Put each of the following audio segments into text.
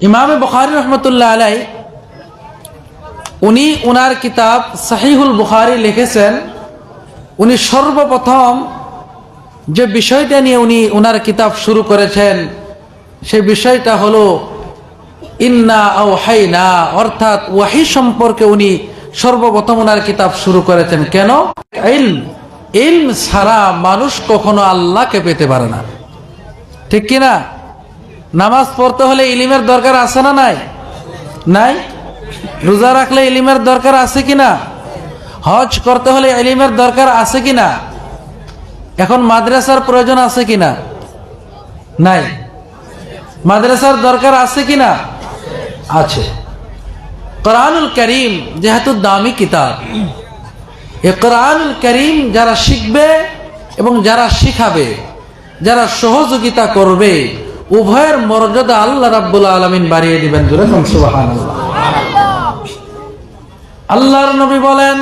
ইমামে বখারি রহমতুল্লাহ আলাই উনি উনার কিতাব সাহিহুল বুখারি লিখেছেন। উনি সর্বপ্রথম যে বিষয়টা নিয়ে উনি উনার কিতাব শুরু করেছেন সেই বিষয়টা হলো ইন্না ও হাইনা অর্থাৎ ওয়াহি সম্পর্কে উনি সর্বপ্রথম ওনার কিতাব শুরু করেছেন। কেন? ইলম ইলম ছাড়া মানুষ কখনো আল্লাহকে পেতে পারে না। ঠিক কিনা? নামাজ পড়তে হলে ইলিমের দরকার আছে না নাই? নাই? রোজা রাখলে ইলিমের দরকার আছে কিনা হজ করতে হলে ইলিমের দরকার আছে কিনা এখন মাদ্রাসার প্রয়োজন আছে কিনা নাই। মাদ্রাসার দরকার আছে কিনা আছে। কোরআনুল করিম যেহেতু দামি কিতাব এ কোরআনুল করিম যারা শিখবে এবং যারা শিখাবে, যারা সহযোগিতা করবে উভয়ের মর্যাদা আল্লাহ রাব্বুল আলমিন বাড়িয়ে দিবেন যেরকম সুবাহান আল্লাহর নবী বলেন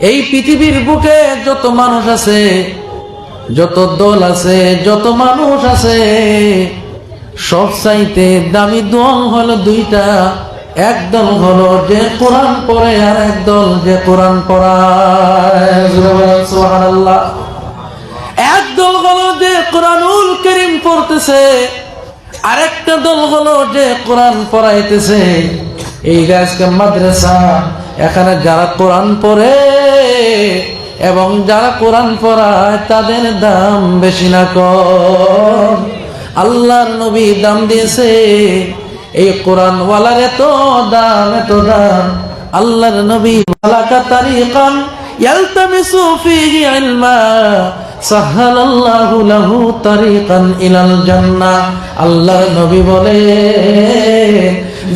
এই পৃথিবীর বুকে যত মানুষ আছে, যত দল আছে, যত মানুষ আছে সব চাইতে দামি দল হলো দুইটা। এক দল হলো যে কোরআন পড়ে আর একদল যে কোরআন পড়ায়। সুবহানাল্লাহ। এক হলো যে কোরআনুল করিম পড়তেছে, আরেকটা দল হলো যে কোরআন পড়াইতেছে। এই আজকে মাদ্রাসা, এখানে যারা কোরআন পড়ে এবং যারা কোরআন পড়ায়, তাদের দাম বেশি না কম। আল্লাহর নবী দাম দিয়েছে এই কোরআন ওয়ালার এত দাম এত দাম। আল্লাহর নবী মালাকা তারিকান ইয়ালতামিসু ফিহি ইলমা সাহালাল্লাহু লাহু তারিকান ইলাল জান্নাহ। আল্লাহর নবী বলে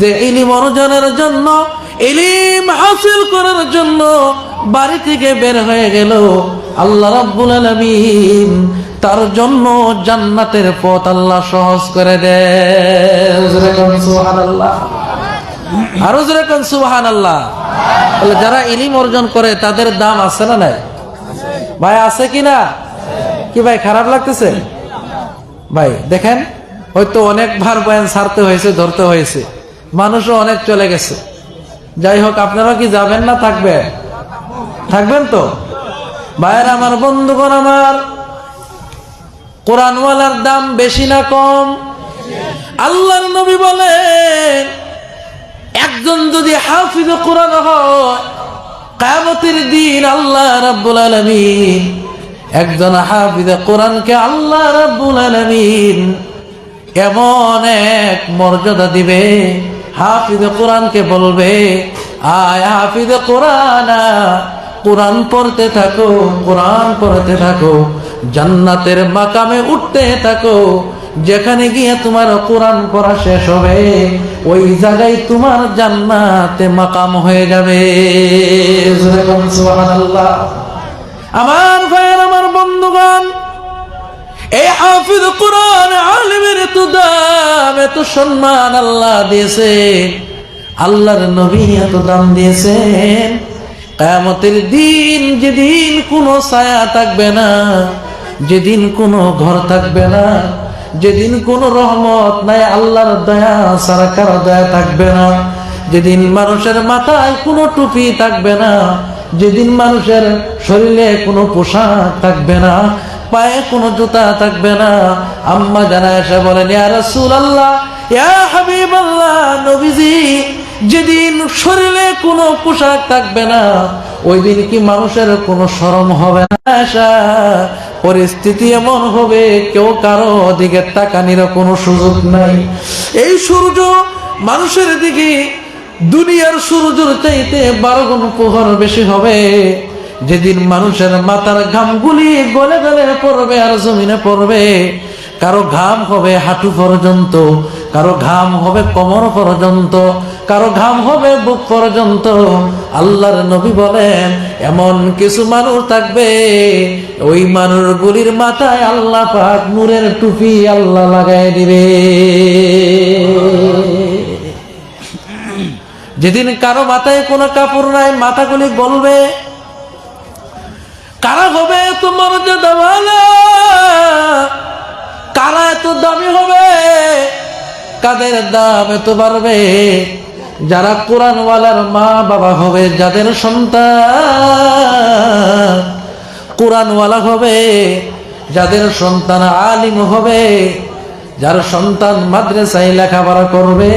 যে ইলম অর্জনের জন্য ইলিম হাসিল করার জন্য বাড়ি থেকে বের হয়ে গেল। আল্লাহ রাব্বুল আলামিন তার জন্য জান্নাতের পথ আল্লাহ সহজ করে দেয় সুবহানাল্লাহ। আরও যেরকম সুবাহান আল্লাহ তাহলে যারা ইলিম অর্জন করে তাদের দাম আছে না নাই? ভাই আছে কি না? কি ভাই খারাপ লাগতেছে? ভাই দেখেন হয়তো অনেকবার বয়ান ছাড়তে হয়েছে ধরতে হয়েছে। মানুষও অনেক চলে গেছে। যাই হোক, আপনারা কি যাবেন না থাকবেন? থাকবেন তো? ভাইয়ের, আমার বন্ধুগণ আমার, কোরআনওয়ালার দাম বেশি না কম? আল্লাহর নবী বলেন, একজন যদি হাফিজ কোরআন হয়, কায়ামতের দিন আল্লাহ রাব্বুল আলামিন, একজন হাফিজ কোরআনকে আল্লাহ রাব্বুল আলামিন এমন এক মর্যাদা দিবে। হাফিজ কোরআনকে বলবে আয় হাফিজ কোরআন কোরআন পড়তে থাকো কোরআন পড়তে থাকো জান্নাতের মাকামে উঠতে থাকো যেখানে গিয়ে তোমার কোরআন পড়া শেষ হবে ওই জায়গায় তোমার জান্নাতে মাকাম হয়ে যাবে। আমার ভাইয়ের আমার বন্ধুগণ এই হাফিজ কোরআন আলিমের এত দাম, এত সম্মান আল্লাহ দিয়েছে। আল্লাহর নবী এত দাম দিয়েছেন। কায়ামতের দিন যেদিন কোনো ছায়া থাকবে না, যেদিন কোনো ঘর থাকবে না, যেদিন কোনো রহমত নাই, আল্লাহর দয়া সারা কারও দয়া থাকবে না। যেদিন মানুষের মাথায় কোনো টুপি থাকবে না, যেদিন মানুষের শরীরে কোনো পোশাক থাকবে না পায়ে কোনো জুতা থাকবে না। আম্মা জানা এসে বলেন নবীজি, যেদিন শরীরে কোনো পোশাক থাকবে না, ওই দিন কি মানুষের কোনো শরম হবে না আশা? পরিস্থিতি এমন হবে, কেউ কারও দিকে তাকানির কোনো সুযোগ নাই। এই সূর্য মানুষের দিকে, দুনিয়ার সূর্যের চাইতে বারো গুণ প্রহর বেশি হবে। যেদিন মানুষের মাথার ঘামগুলি গলে গলে পড়বে আর জমিনে পড়বে, কারও ঘাম হবে হাঁটু পর্যন্ত, কারও ঘাম হবে কোমর পর্যন্ত, কারও ঘাম হবে বুক পর্যন্ত। আল্লাহর নবী বলেন, এমন কিছু মানুষ থাকবে, ওই মানুষগুলির মাথায় আল্লাহ পাক নূরের টুপি আল্লাহ লাগাই দিবে। যেদিন কারও মাথায় কোনো কাপড় নাই, মাথাগুলি গলবে কারা হবে এত মর্যাদাওয়ালা কারা এত দামি হবে? কাদের দাম এত বাড়বে? যারা কোরআনওয়ালার মা বাবা হবে, যাদের সন্তান। কোরআনওয়ালা হবে, যাদের সন্তান আলিম হবে, যার সন্তান মাদ্রাসায় লেখাপড়া করবে।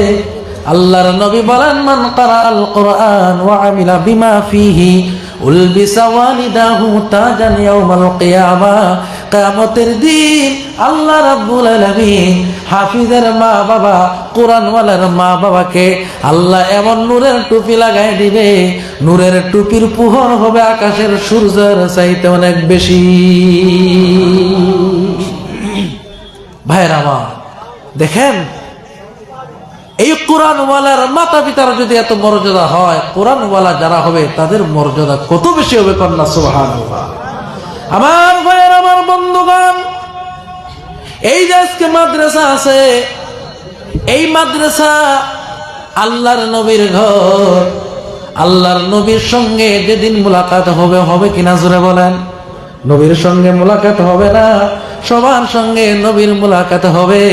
আল্লাহর নবী বলেন, মান কারা আল কোরআন ওয়া আমিলা বিমা ফিহি কিয়ামতের দিন আল্লাহ রাব্বুল আলামিন হাফিজের মা বাবা কোরআনওয়ালার মা বাবাকে আল্লাহ এমন নূরের টুপি লাগাই দিবে, নূরের টুপির পুহর হবে আকাশের সূর্যের চাইতে অনেক বেশি। ভাইয়ের আমার, দেখেন এই কোরআনওয়ালার মাতা পিতার যদি এত মর্যাদা হয়, কোরআনওয়ালা যারা হবে, তাদের মর্যাদা কত বেশি হবে কন্যা? সুবহান আমার ভাইয়ের, আমার বন্ধুগণ, এই যে আজকে মাদ্রাসা আছে, এই মাদ্রাসা আল্লাহর নবীর ঘর। আল্লাহর নবীর সঙ্গে যেদিন মোলাকাত হবে হবে কিনা জোরে বলেন? নবীর সঙ্গে মোলাকাত হবে না। সবার সঙ্গে নবীর মোলাকাত হবে।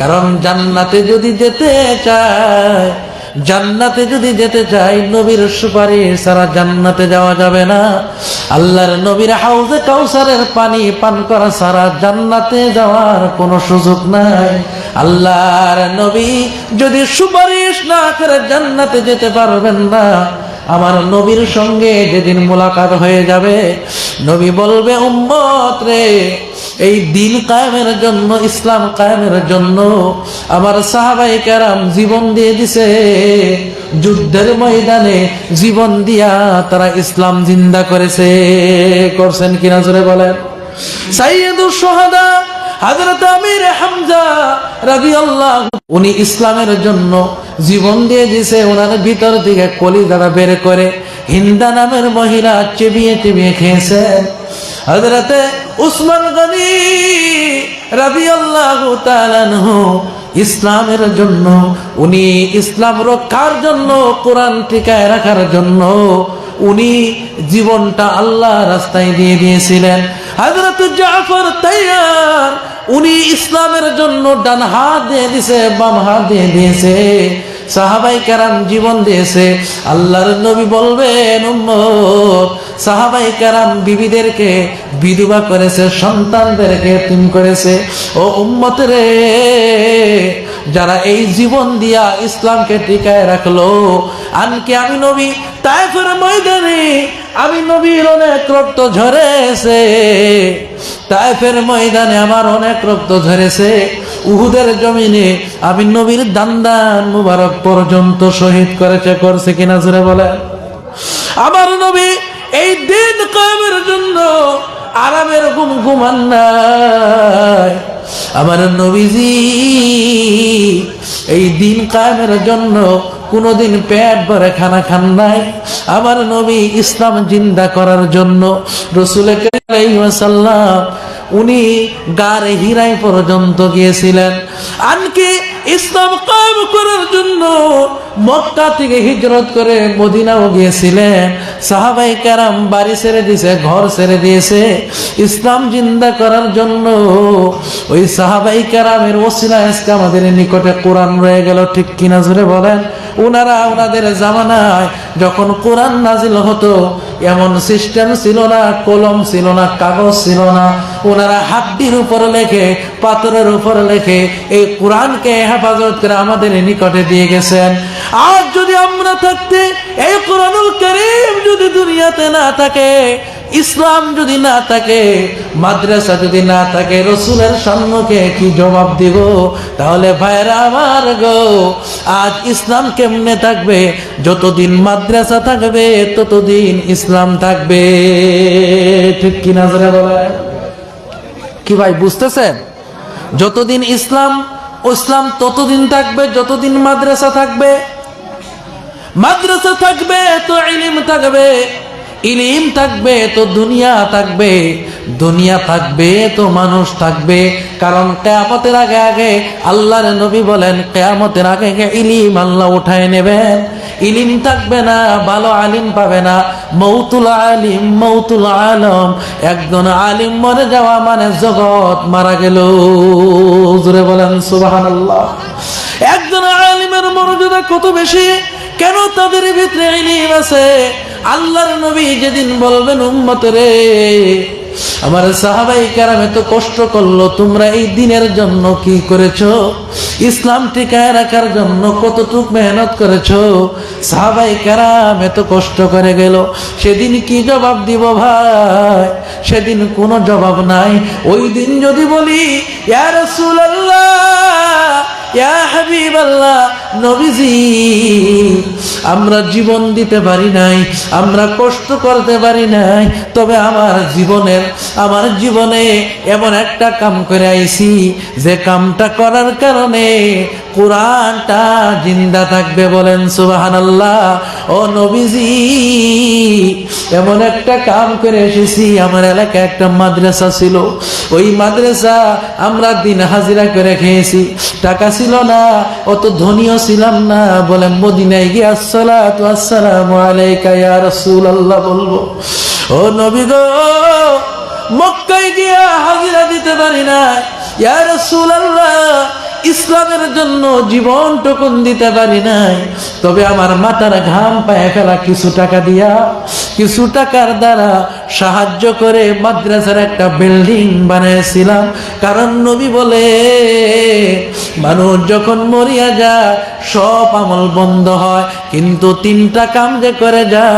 কারণ জান্নাতে যদি যেতে চায়, জান্নাতে যদি যেতে চাই নবীর সুপারিশ সারা জান্নাতে যাওয়া যাবে না। আল্লাহর নবীর হাউজে কাউসারের পানি পান করা সারা জান্নাতে যাওয়ার কোনো সুযোগ নাই। আল্লাহর নবী যদি সুপারিশ না করে জান্নাতে যেতে পারবেন না, আমার নবীর সঙ্গে যেদিন মোলাকাত হয়ে যাবে, নবী বলবে, উম্মত রে এই দিন কায়েমের জন্য, ইসলাম কায়েমের জন্য আমার সাহাবাই কারাম জীবন দিয়ে দিছে। যুদ্ধের ময়দানে জীবন দিয়া তারা ইসলাম জিন্দা করেছে। করছেন কিনা জোরে বলেন? সাইয়েদুর সোহাদা হাজরত আমির হামজা রাদিয়াল্লাহু উনি ইসলামের জন্য জীবন দিয়ে দিছে ওনার ভিতর থেকে কলি দ্বারা বের করে হিন্দা নামের মহিলা চেবিয়ে চেবিয়ে খেয়েছেন হজরতে উসমান গনি তাআলা আনহু ইসলামের জন্য, উনি ইসলাম রক্ষার জন্য, কোরআন টিকায় রাখার জন্য, উনি জীবনটা আল্লাহ রাস্তায় দিয়ে দিয়েছিলেন। হজরত জাফর তৈয়ার, উনি ইসলামের জন্য ডান হাত দিয়ে দিছে, বাম হাত দিয়ে দিয়েছে। সাহাবাই কারাম জীবন দিয়েছে। আল্লাহর নবী বলবেন সাহাবাই কারাম বিবিদেরকে বিধবা করেছে, সন্তানদেরকে তিন করেছে। ও উম্মত রে যারা এই জীবন দিয়া ইসলামকে টিকায় রাখল, আনকে আমি নবী তাইফের ময়দানে, আমি নবীর অনেক রক্ত ঝরেছে। তাইফের ময়দানে আমার অনেক রক্ত ঝরেছে। উহুদের জমিনে আমি নবীর দান্দান মুবারক পর্যন্ত শহীদ করেছে, করছে কিনা জুড়ে বলে আমার নবী এই দিন কায়েমের জন্য আরামের ঘুম ঘুমান নাই। আমার নবীজি, এই দিন কায়েমের জন্য কোনদিন পেট ভরে খানা খান নাই। আমার নবী ইসলাম জিন্দা করার জন্য রসুল উনি গারে হিরাই পর্যন্ত গিয়েছিলেন। আনকি ইসলাম কায়েম করার জন্য মক্কা থেকে হিজরত করে মদিনাও গিয়েছিলেন। সাহাবাই কারাম বাড়ি ছেড়ে দিয়েছে, ঘর ছেড়ে দিয়েছে। ইসলাম জিন্দা করার জন্য ওই সাহাবাই কারামের ওসিলা আজকে আমাদের নিকটে কোরআন রয়ে গেল, ঠিক কিনা জুড়ে বলেন? ওনারা ওনাদের জামানায় যখন কোরআন নাজিল হতো, এমন সিস্টেম ছিল না, কলম ছিল না, কাগজ ছিল না। ওনারা হাড্ডির উপর লেখে, পাথরের উপর লেখে, এই কোরআনকে হেফাজত করে আমাদের নিকটে দিয়ে গেছেন। আর যদি আমরা থাকতে, এই কোরআনুল করিম যদি দুনিয়াতে না থাকে, ইসলাম যদি না থাকে, মাদ্রাসা যদি না থাকে, রসুলের সম্মুখে কি জবাব দিব? তাহলে ভাইরা আমার গো, আজ ইসলাম কেমনে থাকবে? যতদিন মাদ্রাসা থাকবে, ততদিন ইসলাম থাকবে। ঠিক কিনা জোরে বলে কি ভাই, বুঝতেছেন? যতদিন ইসলাম ইসলাম ততদিন থাকবে যতদিন মাদ্রাসা থাকবে। মাদ্রাসা থাকবে তো ইলিম থাকবে। ইলিম থাকবে, তো দুনিয়া থাকবে। দুনিয়া থাকবে, তো মানুষ থাকবে। কারণ কেয়ামতের আগে আগে আল্লাহর নবী বলেন, কেয়ামতের আগে ইলিম আল্লাহ উঠায় নেবেন ইলিম থাকবে না, ভালো আলিম পাবে না। মৌতুল আলিম, মৌতুল আলম। একজন আলিম মরে যাওয়া মানে জগৎ মারা গেল। জুড়ে বলেন সুবাহ একজন আলিমের মর্যাদা কত বেশি? কেন তাদের ভিতরে ইলিম আছে? আল্লাহর নবী যেদিন বলবেন, উম্মত রে, আমার সাহাবাই কারাম এত কষ্ট করল, তোমরা এই দিনের জন্য কি করেছ? ইসলাম টিকায় রাখার জন্য কতটুক মেহনত করেছ? সাহাবাই কারাম এত কষ্ট করে গেল। সেদিন কি জবাব দিব ভাই? সেদিন কোনো জবাব নাই। ওই দিন যদি বলি, ইয়া ইয়া হাবিবাল্লাহ নবীজি আমরা জীবন দিতে পারি নাই, আমরা কষ্ট করতে পারি নাই, তবে আমার জীবনের, আমার জীবনে এমন একটা কাম করে আইসি যে কামটা করার কারণে কোরআনটা জিন্দা থাকবে বলেন সুবহানাল্লাহ। ও নবীজি, এমন একটা কাম করে এসেছি, আমার এলাকায় একটা মাদ্রাসা ছিল। ওই মাদ্রাসা আমরা দিন হাজিরা করে খেয়েছি। টাকা ছিল না, অত ধনীও ছিলাম না। বলে মদিনায় গিয়ে আসসালাতু আসসালামু আলাইকা ইয়া রাসূলুল্লাহ বলব, ও নবী গো, মক্কায় গিয়া হাজিরা দিতে পারি না ইয়া রাসূলুল্লাহ ইসলামের জন্য জীবন টুকুন দিতে পারি নাই। তবে আমার মাথার ঘাম পায়ে ফেলা কিছু টাকা দিয়া, কিছু টাকার দ্বারা সাহায্য করে মাদ্রাসার একটা বিল্ডিং বানিয়েছিলাম কারণ নবী বলে, মানুষ যখন মরিয়া যায়, সব আমল বন্ধ হয়। কিন্তু তিনটা কাম যে করে যা,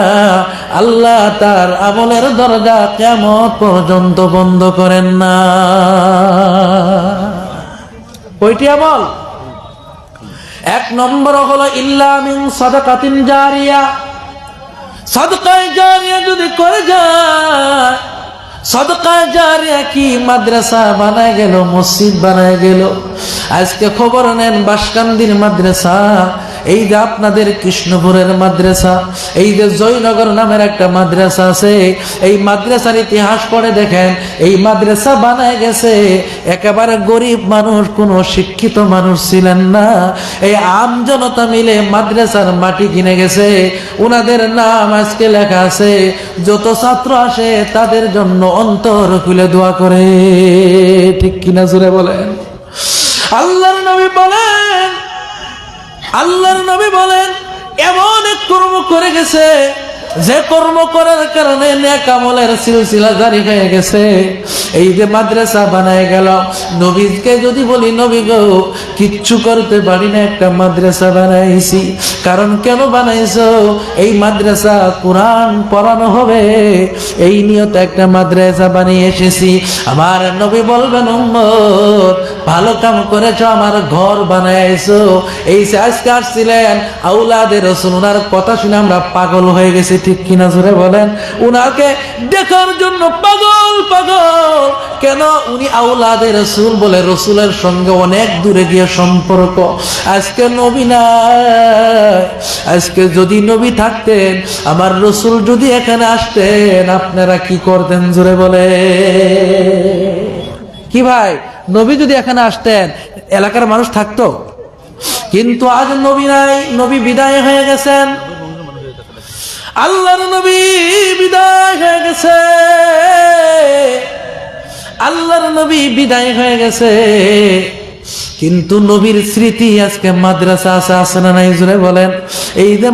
আল্লাহ তার আমলের দরজা কেমন পর্যন্ত বন্ধ করেন না। কয়টি আমল? এক নম্বর হলো ইল্লামিং সদকাতিন জারিয়া। সদকায় জারিয়া যদি করে যায়, সদকায় জারিয়া কি মাদ্রাসা বানায় গেল, মসজিদ বানায় গেল? আজকে খবর নেন বাসকান্দির মাদ্রাসা এই যে আপনাদের কৃষ্ণপুরের মাদ্রাসা, এই যে জয়নগর নামের একটা মাদ্রাসা আছে, এই মাদ্রাসার ইতিহাস পড়ে দেখেন, এই মাদ্রাসা বানায় গেছে, একেবারে গরিব মানুষ, কোনো শিক্ষিত মানুষ ছিলেন না। এই আম জনতা মিলে মাদ্রাসার মাটি কিনে গেছে ওনাদের নাম আজকে লেখা আছে, যত ছাত্র আসে তাদের জন্য অন্তর খুলে দোয়া করে। ঠিক কিনা জুড়ে বলেন? আল্লাহর নবী বলেন আল্লাহর নবী বলেন, এমন এক কর্ম করে গেছে, যে কর্ম করার কারণে নেক আমলের সিলসিলা জারি হয়ে গেছে। এই যে মাদ্রাসা বানায় গেল, নবীকে যদি বলি, নবী গো, কিচ্ছু করতে পারি না, একটা মাদ্রাসা বানাইছি। কারণ কেন বানাইছো? এই মাদ্রাসা কোরআন পড়ানো হবে। এই নিয়ত একটা মাদ্রাসা বানিয়ে এসেছি। আমার নবী বলবেন, উম্মত ভালো কাম করেছ, আমার ঘর বানাইছো। এই আসছিলেন আউলাদের রসুল ওনার কথা শুনে আমরা পাগল হয়ে গেছি, ঠিক কিনা জোরে বলেন? উনাকে দেখার জন্য পাগল পাগল। কেন? উনি আউলাদের রসুল বলে রসুলের সঙ্গে অনেক দূরে গিয়ে সম্পর্ক। আজকে নবী নাই। আজকে যদি নবী থাকতেন, আমার রসুল যদি এখানে আসতেন, আপনারা কি করতেন জোরে বলে কি ভাই? নবী যদি এখানে আসতেন, এলাকার মানুষ থাকতো। কিন্তু আজ নবী নাই, নবী বিদায় হয়ে গেছেন। আল্লাহর নবী বিদায় হয়ে গেছে। আল্লাহর নবী বিদায় হয়ে গেছে। কিন্তু নবীর স্মৃতি আজকে মাদ্রাসা আছে আছে না নাই? জুড়ে বলেন। এই যে